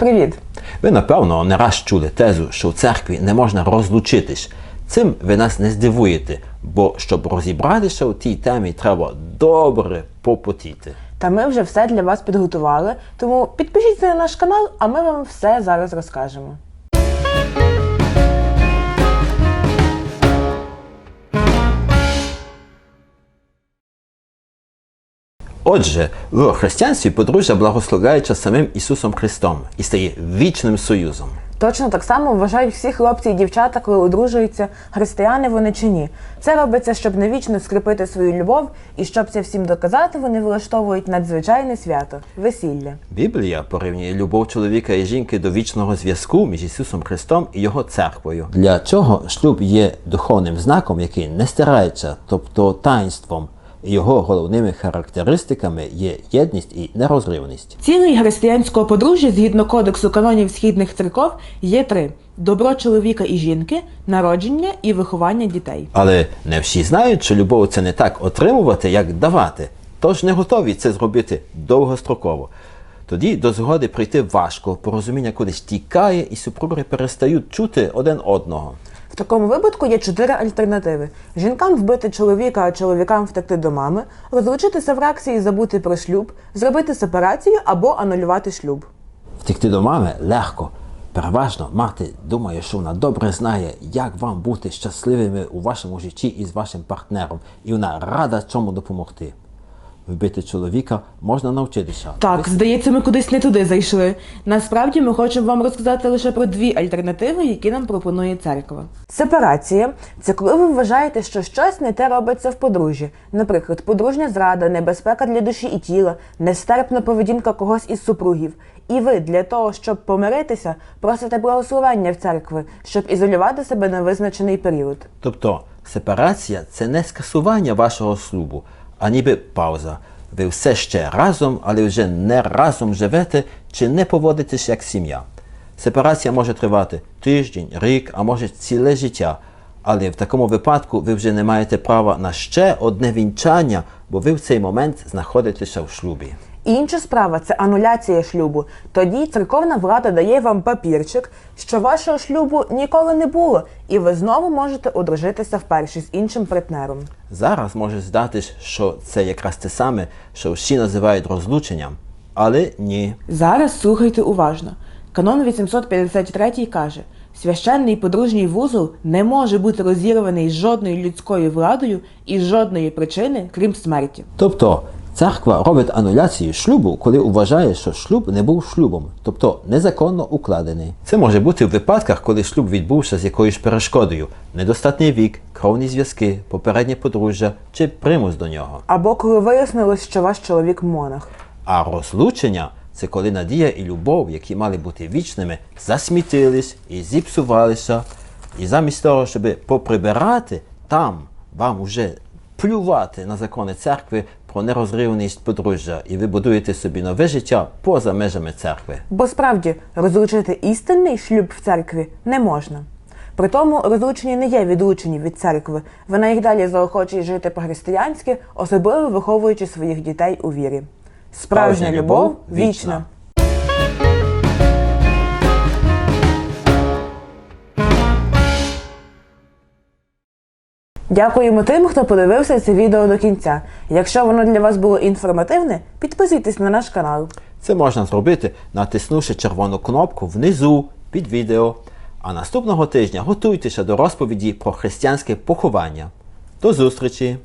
Привіт! Ви, напевно, не раз чули тезу, що в церкві не можна розлучитись. Цим ви нас не здивуєте, бо щоб розібратися у тій темі, треба добре попотіти. Та ми вже все для вас підготували, тому підпишіться на наш канал, а ми вам все зараз розкажемо. Отже, в християнстві подружжя благословляється самим Ісусом Христом і стає вічним союзом. Точно так само вважають всі хлопці і дівчата, коли одружуються, християни вони чи ні. Це робиться, щоб навічно скріпити свою любов, і щоб це всім доказати, вони влаштовують надзвичайне свято весілля. Біблія порівнює любов чоловіка і жінки до вічного зв'язку між Ісусом Христом і Його церквою. Для цього шлюб є духовним знаком, який не стирається, тобто таїнством. Його головними характеристиками є єдність і нерозривність. Цілей християнського подружжя згідно кодексу канонів східних церков є три: добро чоловіка і жінки, народження і виховання дітей. Але не всі знають, що любов це не так отримувати, як давати. Тож не готові це зробити довгостроково. Тоді до згоди прийти важко, порозуміння кудись тікає, і супруги перестають чути один одного. Такому випадку є чотири альтернативи: жінкам вбити чоловіка, а чоловікам втекти до мами, розлучитися в раксі і забути про шлюб, зробити сепарацію або анулювати шлюб. Втекти до мами легко. Переважно мати думає, що вона добре знає, як вам бути щасливими у вашому житті із вашим партнером, і вона рада цьому допомогти. Вбити чоловіка можна навчитися. Так, здається, ми кудись не туди зайшли. Насправді ми хочемо вам розказати лише про дві альтернативи, які нам пропонує церква. Сепарація це коли ви вважаєте, що щось не те робиться в подружжі. Наприклад, подружня зрада, небезпека для душі і тіла, нестерпна поведінка когось із супругів. І ви для того, щоб помиритися, просите благословення в церкви, щоб ізолювати себе на визначений період. Тобто сепарація це не скасування вашого шлюбу, а ніби пауза. Ви все ще разом, але вже не разом живете чи не поводитесь як сім'я. Сепарація може тривати тиждень, рік, а може ціле життя. Але в такому випадку ви вже не маєте права на ще одне вінчання, бо ви в цей момент знаходитеся в шлюбі. Інша справа це ануляція шлюбу. Тоді церковна влада дає вам папірчик, що вашого шлюбу ніколи не було, і ви знову можете одружитися вперше з іншим партнером. Зараз може здатись, що це якраз те саме, що всі називають розлученням, але ні. Зараз слухайте уважно. Канон 853 каже: священний подружній вузол не може бути розірваний жодною людською владою і жодної причини, крім смерті. Тобто церква робить ануляцію шлюбу, коли вважає, що шлюб не був шлюбом, тобто незаконно укладений. Це може бути в випадках, коли шлюб відбувся з якоюсь перешкодою, недостатній вік, кровні зв'язки, попереднє подружжя чи примус до нього. Або коли вияснилось, що ваш чоловік монах. А розлучення це коли надія і любов, які мали бути вічними, засмітились і зіпсувалися. І замість того, щоб поприбирати, там вам уже плювати на закони церкви про нерозривність подружжя, і ви будуєте собі нове життя поза межами церкви. Бо справді розлучити істинний шлюб в церкві не можна. При тому розлучені не є відлучені від церкви. Вона їх далі заохочує жити по-християнськи, особливо виховуючи своїх дітей у вірі. Справжня любов вічна. Дякуємо тим, хто подивився це відео до кінця. Якщо воно для вас було інформативне, підписуйтесь на наш канал. Це можна зробити, натиснувши червону кнопку внизу під відео. А наступного тижня готуйтеся до розповіді про християнське поховання. До зустрічі!